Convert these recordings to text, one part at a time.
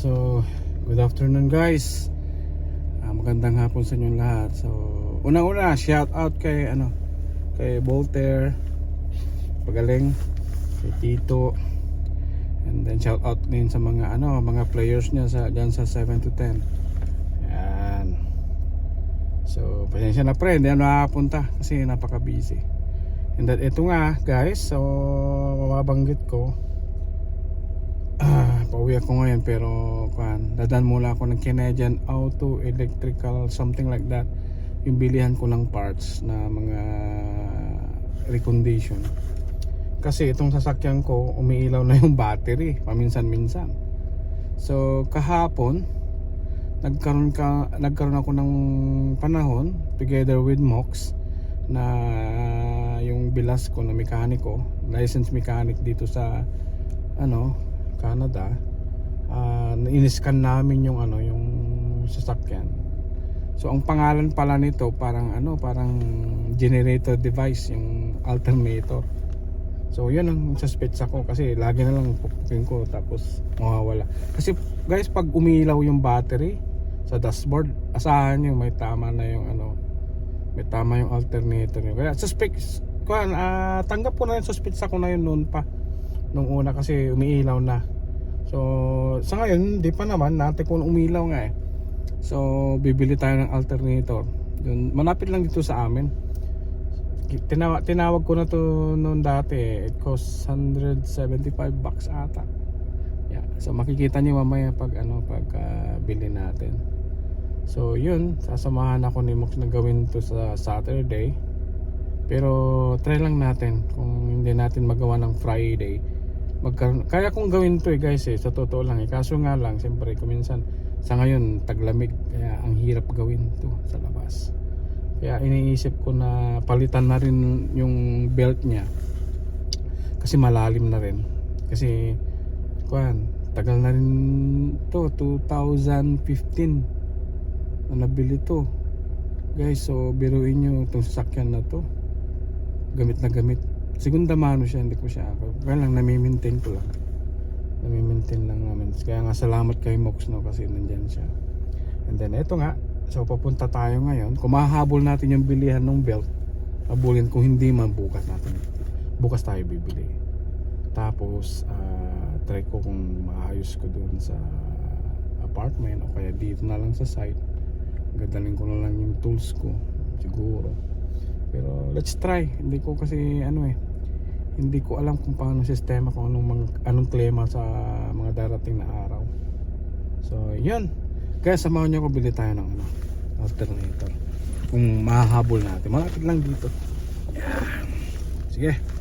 So, good afternoon guys. Ah, magandang hapon sa inyong lahat. So, unang-una, shout out kay ano, kay Voltaire, Pagaling, kay Tito. And then shout out din sa mga ano, mga players niya sa diyan sa 7 to 10. Yan. So, pasensya na pre, hindi ako nakakapunta kasi napaka-busy. And then, ito nga guys, so mababanggit ko pauwi ako ngayon pero kan, dadan muna ako ng Canadian Auto Electrical something like that. Yung bilihan ko ng parts na mga recondition. Kasi itong sasakyan ko umiilaw na yung battery paminsan-minsan. So kahapon nagkaroon ka nagkaroon ako ng panahon together with Mox na yung bilas ko na mekaniko, licensed mechanic dito sa ano Canada uh, in-scan namin yung ano yung sasakyan. So ang pangalan pala nito parang ano parang generator device yung alternator. So yun ang suspect ko kasi lagi na lang pupukin ko tapos mawawala. Kasi guys pag umilaw yung battery sa dashboard asahan nyo may tama na yung ano may tama yung alternator nyo. Kaya suspect kuan ah, tanggap ko na yung suspect ko na yun noon pa nung una kasi umiilaw na so sa ngayon hindi pa naman natin kung umilaw nga eh. So bibili tayo ng alternator. Yun, malapit lang dito sa amin. Tinawa, tinawag ko na to noon dati eh. it costs 175 bucks ata. Yeah. so makikita niyo mamaya pag ano pag ah, bili natin. So yun sasamahan ako ni Mox na gawin to sa Saturday. Pero try lang natin kung hindi natin magawa ng Friday magkaroon. Kaya kong gawin to eh guys eh sa totoo lang eh. Kaso nga lang siyempre kuminsan sa ngayon taglamig. Kaya ang hirap gawin to sa labas. Kaya iniisip ko na palitan na rin yung belt niya. Kasi malalim na rin. Kasi kuan tagal na rin to 2015 na nabili to. Guys so biruin nyo itong sasakyan na to. Gamit na gamit segunda mano siya hindi ko siya kaya lang nami-maintain ko lang. Nami-maintain lang namin. Kaya nga salamat kay Mox no kasi nandyan siya. And then eto nga so papunta tayo ngayon. Kung mahahabol natin yung bilihan ng belt habulin kung hindi man bukas natin. Bukas tayo bibili. Tapos ah, try ko kung maayos ko doon sa apartment o kaya dito na lang sa site. Gadaling ko na lang yung tools ko siguro. Pero let's try. Hindi ko kasi ano eh hindi ko alam kung paano sistema kung anong mga, anong klema sa mga darating na araw. So yun. Kaya samahan niyo ko bili tayo ng ano, alternator. Kung mahahabol natin. Malapit lang dito. Yan. sige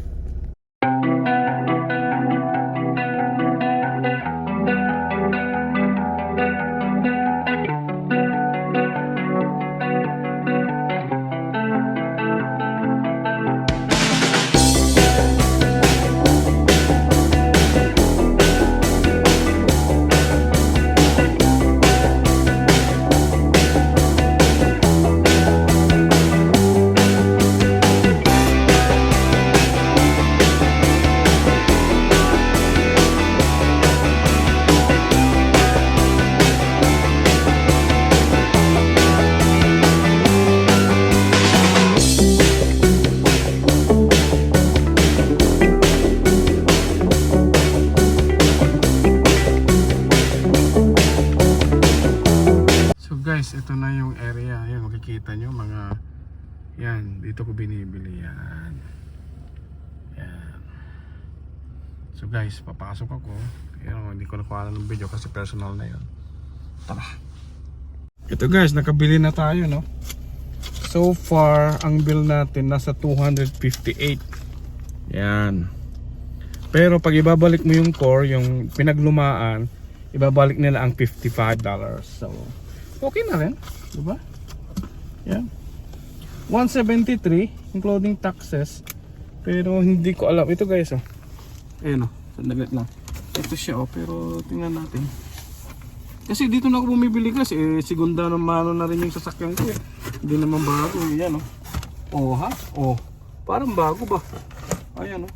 guys, ito na yung area. Yan, makikita nyo mga... Yan, dito ko binibili yan. Yan. So guys, papasok ako. Yan, hindi ko nakuha ng video kasi personal na yun. Tara. Ito guys, nakabili na tayo, no? So far, ang bill natin nasa 258. Yan. Pero pag ibabalik mo yung core, yung pinaglumaan, ibabalik nila ang $55. So, okay na rin, di ba? Yan. 173 including taxes. Pero hindi ko alam ito guys oh. Ayun oh, sandali lang. Ito siya oh, pero tingnan natin. Kasi dito na ako bumibili kasi eh, segunda ng mano na rin yung sasakyan ko eh. Hindi naman bago eh, yan oh. Oh ha? Oh. Parang bago ba? Ayan oh.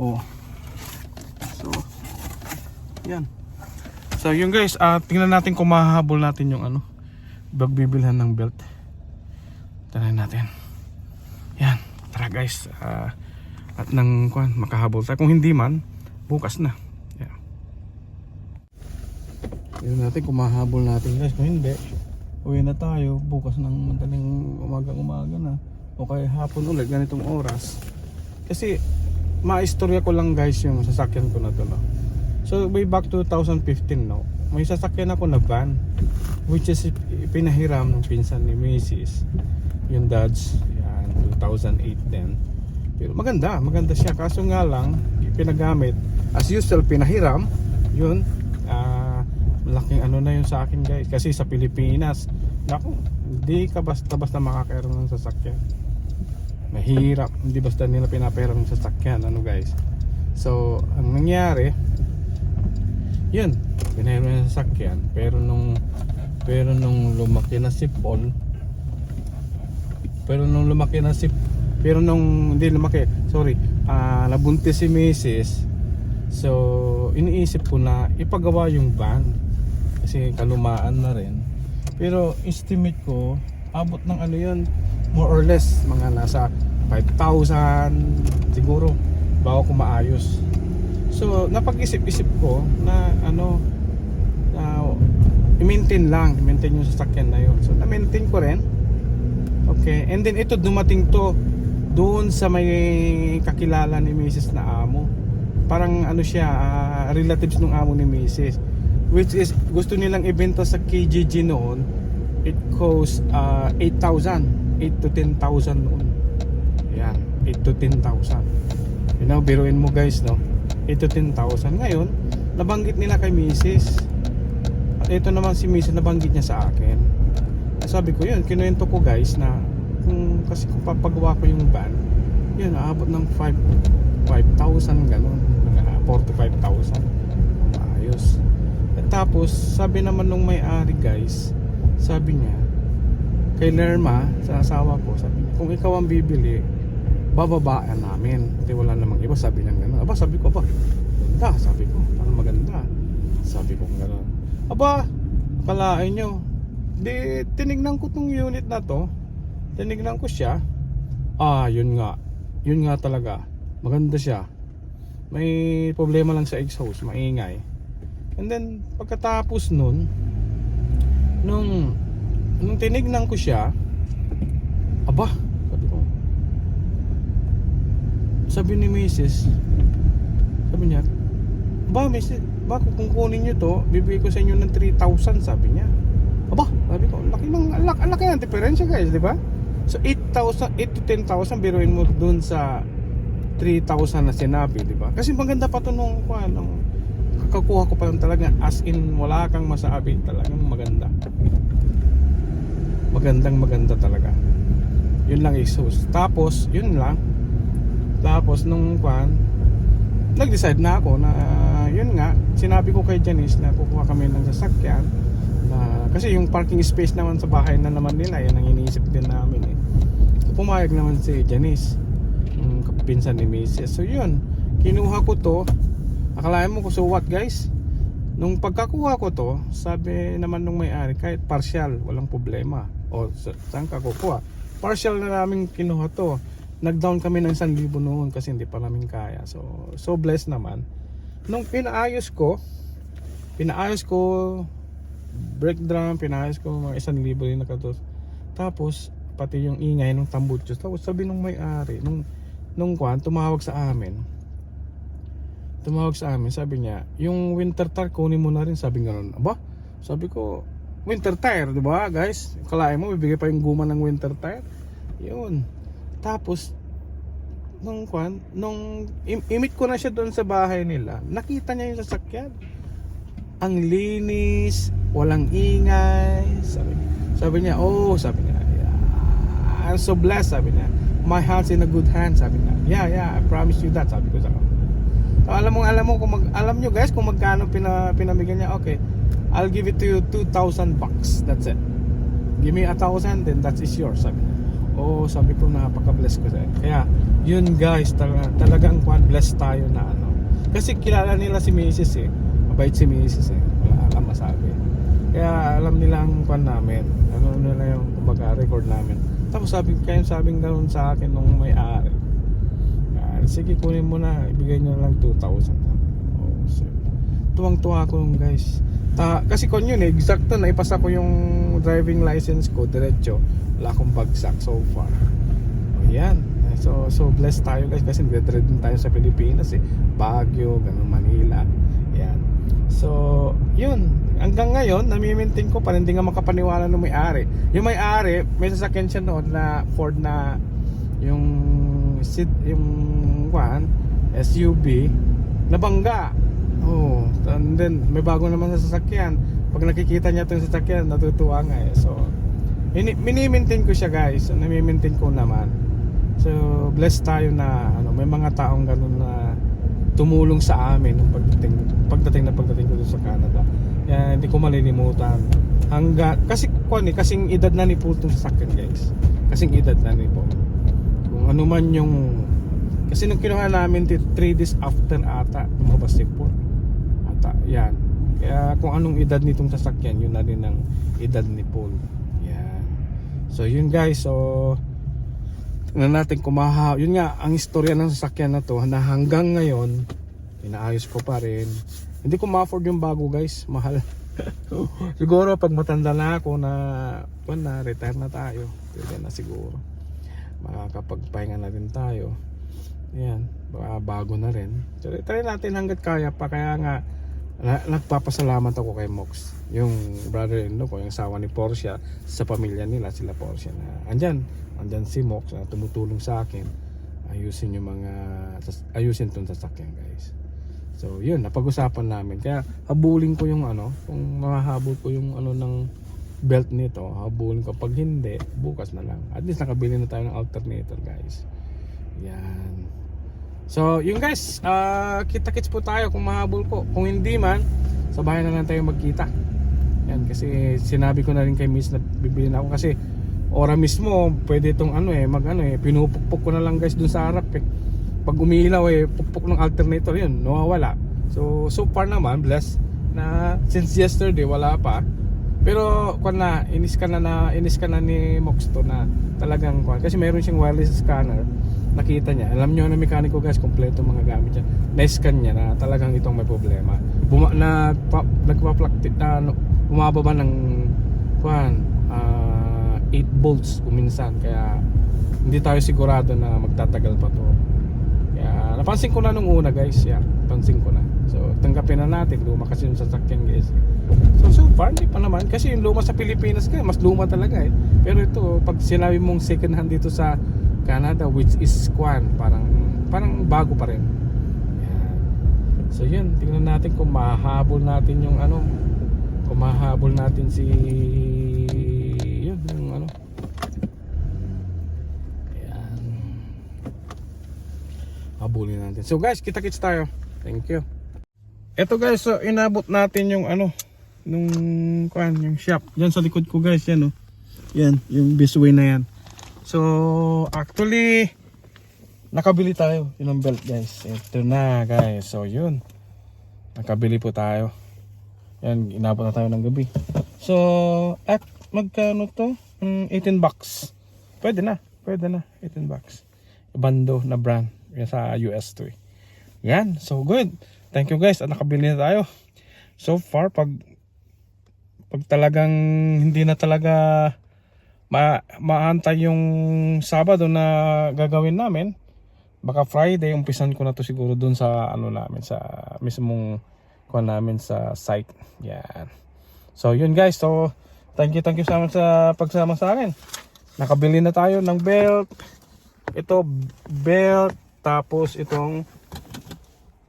Oh. So, yan. So yun guys, ah tingnan natin kung mahahabol natin yung ano, bagbibilhan ng belt. Tara natin. Yan, tara guys. ah, at nang kuan makahabol tayo. Kung hindi man, bukas na. Yan. Tingnan natin kung mahabol natin guys. Kung hindi, uwi na tayo. Bukas ng madaling umaga-umaga na. O kaya hapon ulit, ganitong oras. Kasi, maistorya ko lang guys yung sasakyan ko na to no. So way back 2015 no, may sasakyan ako na van which is pinahiram ng pinsan ni Mrs. Yung Dodge, yan, 2008 din. Pero maganda, maganda siya. Kaso nga lang, pinagamit. As usual, pinahiram. Yun, ah, malaking ano na yun sa akin guys. Kasi sa Pilipinas, naku, hindi ka basta-basta makakaroon ng sasakyan. Mahirap. Hindi basta nila pinapahiram ng sasakyan. Ano guys. So, ang nangyari, yun, pinahiram ng sasakyan. Pero nung, pero nung lumaki na si Paul, pero nung lumaki na si pero nung hindi lumaki sorry ah nabuntis si Mrs. so iniisip ko na ipagawa yung van kasi kalumaan na rin pero estimate ko abot ng ano yun more or less mga nasa 5,000 siguro bago ko maayos so napag-isip-isip ko na ano na i-maintain lang i-maintain yung sasakyan na yun so na-maintain ko rin Okay, and then ito dumating to doon sa may kakilala ni Mrs. na amo. Parang ano siya, ah, relatives ng amo ni Mrs. Which is gusto nilang ibenta sa KGG noon. It cost ah, 8,000, 8 to 10,000 noon. Yan, 8 to 10,000. You know, biruin mo guys, no? 8 to 10,000. Ngayon, nabanggit nila kay Mrs. At ito naman si Mrs. nabanggit niya sa akin sabi ko yun, kinuwento ko guys na kung kasi kung papagawa ko yung van, yun, aabot ng 5 5,000 ganun, mga 4 to 5,000. Maayos. At tapos, sabi naman nung may-ari guys, sabi niya, kay Lerma, sa asawa ko, sabi niya, kung ikaw ang bibili, bababaan namin. Hindi wala namang iba, sabi niya gano'n. Aba, sabi ko, aba, ganda, sabi ko, parang maganda. Sabi ko gano'n. Aba, akalain nyo, Di tinignan ko tong unit na to. Tinignan ko siya. Ah, yun nga. Yun nga talaga. Maganda siya. May problema lang sa exhaust, maingay. And then pagkatapos nun nung nung tinignan ko siya, aba, sabi ko. Sabi ni Mrs. Sabi niya, ba, Mrs. Ba, kung kukunin niyo to, bibigay ko sa inyo ng 3,000, sabi niya. Aba, sabi ko, laki ng laki, laki ng diferensya guys, di ba? So 8,000, 8 to 10,000 biruin mo dun sa 3,000 na sinabi, di ba? Kasi maganda pa to nung kuha, nung kakakuha ko pa lang talaga as in wala kang masabi, talagang maganda. Magandang maganda talaga. Yun lang exhaust. Tapos, yun lang. Tapos nung kuhan, nag-decide na ako na yun nga, sinabi ko kay Janice na kukuha kami ng sasakyan na kasi yung parking space naman sa bahay na naman nila yan ang iniisip din namin eh. Pumayag naman si Janice yung kapinsan ni Mrs. so yun kinuha ko to. Akalain mo ko so what guys? Nung pagkakuha ko to sabi naman nung may-ari kahit partial walang problema. O sa- saan ka kukuha? Partial na namin kinuha to nag-down kami ng 1,000 noon kasi hindi pa namin kaya so so blessed naman nung pinaayos ko pinaayos ko brake drum, pinayos ko mga isang libo rin nakatos. Tapos, pati yung ingay ng tambuchos. Tapos sabi nung may-ari, nung, nung kwan, tumawag sa amin. Tumawag sa amin, sabi niya, yung winter tire kunin mo na rin, sabi nga Aba, sabi ko, winter tire, di ba guys? Kalahin mo, bibigay pa yung guma ng winter tire. Yun. Tapos, nung kwan, nung im- imit ko na siya doon sa bahay nila, nakita niya yung sasakyan. Ang linis, walang ingay. Sabi, sabi niya, oh, sabi niya, yeah, I'm so blessed, sabi niya. My heart's in a good hand, sabi niya. Yeah, yeah, I promise you that, sabi ko sa kanya. Alam mo, alam mo, kung mag, alam nyo guys, kung magkano pina, pinamigyan niya, okay, I'll give it to you 2,000 bucks, that's it. Give me a thousand, then that is yours, sabi niya. Oh, sabi ko, napaka-bless ko sa'yo. Kaya, yun guys, talaga, talagang kwan, blessed tayo na ano. Kasi kilala nila si Mrs. eh. Mabait si Mrs. eh. Wala, masabi. Kaya alam nila ang kwan namin. Ano nila yung kumbaga record namin. Tapos sabi kayo sabing ganoon sa akin nung may-ari. Ah, sige kunin mo na, ibigay nyo lang 2,000. Oh, so, tuwang-tuwa ako guys. Ta kasi kon yun eh, exacto na ipasa ko yung driving license ko diretso. Wala akong bagsak so far. Oh, yan. So, so blessed tayo guys kasi nagdadrive din tayo sa Pilipinas eh. Baguio, ganun Manila. Yan. So, yun. Hanggang ngayon, nami-maintain ko pa hindi nga makapaniwala ng may-ari. Yung may-ari, may sasakyan siya noon na Ford na yung sit yung one SUV nabangga. Oh, and then may bago naman sa sasakyan. Pag nakikita niya 'tong sasakyan, natutuwa nga eh. So, ini mini-maintain ko siya guys. Nami-maintain ko naman. So, blessed tayo na ano, may mga taong ganun na tumulong sa amin nung pagdating pagdating na pagdating ko sa Canada. Kaya hindi ko malilimutan. Hangga kasi kuan eh, kasing edad na ni Paul tong sasakyan guys. Kasing edad na ni Paul. Kung ano man yung kasi nung kinuha namin 3 days after ata lumabas si Paul. Ata, yan. Kaya kung anong edad nitong sasakyan, yun na rin ang edad ni Paul. Yan. So yun guys, so tingnan natin kung maha, yun nga ang istorya ng sasakyan na to na hanggang ngayon inaayos ko pa rin. Hindi ko ma-afford yung bago guys. Mahal. Siguro pag matanda na ako na kung na retire na tayo. Pwede na siguro. Makakapagpahinga na rin tayo. Yan. Bago na rin. So try natin hanggat kaya pa. Kaya nga na, nagpapasalamat ako kay Mox. Yung brother-in-law ko yung asawa ni Portia sa pamilya nila sila Portia na andyan andyan si Mox na tumutulong sa akin. Ayusin yung mga ayusin tong sasakyan guys. So yun napag-usapan namin. Kaya habulin ko yung ano kung mahahabol ko yung ano ng belt nito habulin ko. Pag hindi bukas na lang. At least nakabili na tayo ng alternator guys. Yan So, yun guys, ah, kita-kits po tayo kung mahabol ko. Kung hindi man, sa bahay na lang tayo magkita. Yan, kasi sinabi ko na rin kay Miss na bibili na ako kasi ora mismo, pwede itong ano eh, mag ano eh, pinupukpok ko na lang guys dun sa harap eh. Pag umiilaw eh, pukpok ng alternator yun, nawawala. So, so far naman, blessed na since yesterday wala pa. Pero kung na inis ka na na inis ka na ni Mox to na talagang kwan kasi mayroon siyang wireless scanner nakita niya. Alam niyo na mekaniko guys kompleto mga gamit niya. Na-scan niya na talagang itong may problema. Buma, na pa, nagpa-plug na ano, bumababa ng kwan 8 volts kuminsan kaya hindi tayo sigurado na magtatagal pa to. Kaya napansin ko na nung una guys. Yeah, pansin ko na. So tanggapin na natin. Luma kasi yung sasakyan guys. So so far hindi pa naman. Kasi yung luma sa Pilipinas kaya mas luma talaga eh. Pero ito pag sinabi mong second hand dito sa Canada which is kwan parang parang bago pa rin. So yun tingnan natin kung mahabol natin yung ano kung mahabol natin si yun yung ano. Yan. habulin natin. So guys kita kits tayo. Thank you. Eto guys so inabot natin yung ano nung kwan yung shop. Yan sa likod ko guys yan oh. Yan yung bisway na yan So, actually, nakabili tayo ang belt guys. Ito na guys. So, yun. Nakabili po tayo. Yan, inabot na tayo ng gabi. So, at magkano to? Mm, 18 bucks. Pwede na. Pwede na. 18 bucks. Bando na brand. Yan sa US to eh. Yan. So, good. Thank you guys. At nakabili na tayo. So far, pag pag talagang hindi na talaga ma maantay yung Sabado na gagawin namin. Baka Friday umpisan ko na to siguro dun sa ano namin sa mismong kuha namin sa site. Yan. So yun guys. So thank you thank you sa sa pagsama sa akin. Nakabili na tayo ng belt. Ito belt tapos itong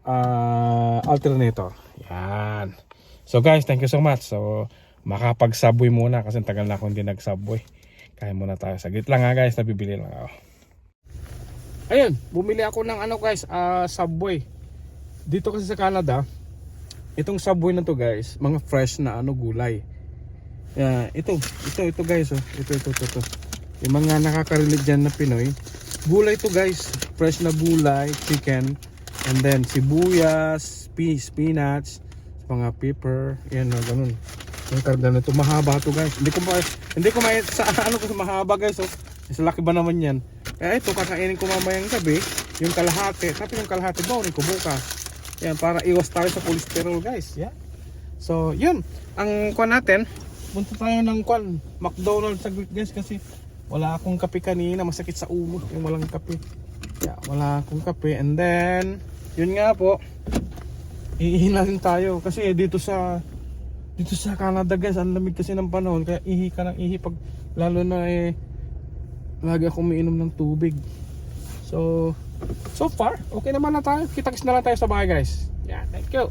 ah, alternator. Yan. So guys, thank you so much. So makapag-subway muna kasi tagal na akong hindi nag-subway. Kaya muna tayo. Saglit lang ha guys, nabibili lang ako. Ayun, bumili ako ng ano guys, ah, Subway. Dito kasi sa Canada, itong Subway na to guys, mga fresh na ano gulay. Yeah, ito, ito, ito guys, oh. ito, ito, ito, ito. Yung mga nakakarinig dyan na Pinoy. Gulay to guys, fresh na gulay, chicken, and then sibuyas, spi- spinach, mga paper, yan na ganun. Yung karga na ito, mahaba to guys. Hindi ko ma hindi ko ma sa ano ko mahaba guys. So, sa laki ba naman yan? Kaya ito, kakainin ko mamayang gabi, yung kalahati. Tapos yung kalahati, bawin ko bukas. Yan, para iwas tayo sa cholesterol guys. Yan. So, yun. Ang kwan natin, punta tayo ng kwan, McDonald's saglit guys kasi wala akong kape kanina, masakit sa ulo yung walang kape. Yeah, wala akong kape. And then, yun nga po, iihi na rin tayo kasi dito sa dito sa Canada guys, ang lamig kasi ng panahon kaya ihi ka ng ihi pag lalo na eh lagi ako umiinom ng tubig. So, so far, okay naman na tayo. Kita-kits na lang tayo sa bahay guys. Yeah, thank you.